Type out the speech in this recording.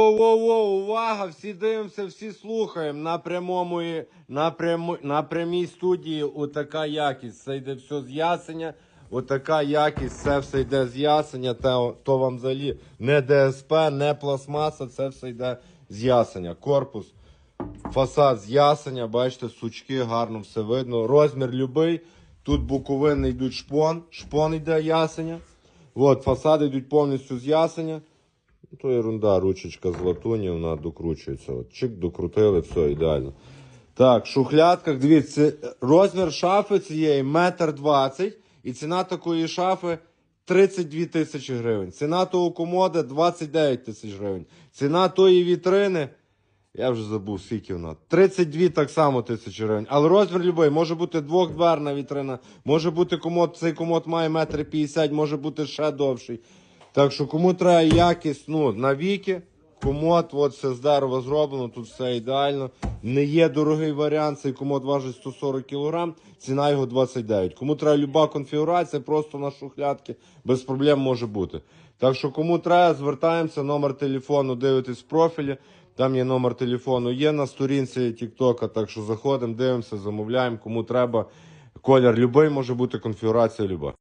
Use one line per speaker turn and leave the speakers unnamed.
Воу-воу-воу, увага! Всі дивимося, всі слухаємо. На прямому на, прямо, на прямій студії отака якість. Це йде все з ясеня. Отака якість, це все йде з ясеня. То, то вам взагалі не ДСП, не пластмаса, це все йде з ясеня. Корпус, фасад з ясеня, бачите, сучки, гарно все видно. Розмір любий. Тут буковини йдуть шпон, шпон йде ясеня. От, фасади йдуть повністю з ясеня. То ерунда, ручечка з латуні, вона докручується. От, чик, докрутили, все, ідеально. Так, в шухлядках, дивіться, розмір шафи цієї метр двадцять, і ціна такої шафи 32 тисячі гривень. Ціна того комода 29 тисяч гривень. Ціна тої вітрини, я вже забув, скільки вона. 32 так само тисячі гривень. Але розмір любий, може бути двохдверна вітрина, може бути комод, цей комод має метр 50, може бути ще довший. Так що кому треба якість, ну, навіки, комод, от все з дерева зроблено, тут все ідеально. Не є дорогий варіант, цей комод важить 140 кг, ціна його 29. Кому треба люба конфігурація, просто на шухлядки, без проблем може бути. Так що кому треба, звертаємося, номер телефону дивитесь в профілі. Там є номер телефону, є на сторінці Тіктока, так що заходимо, дивимося, замовляємо, кому треба. Колір любий може бути, конфігурація люба.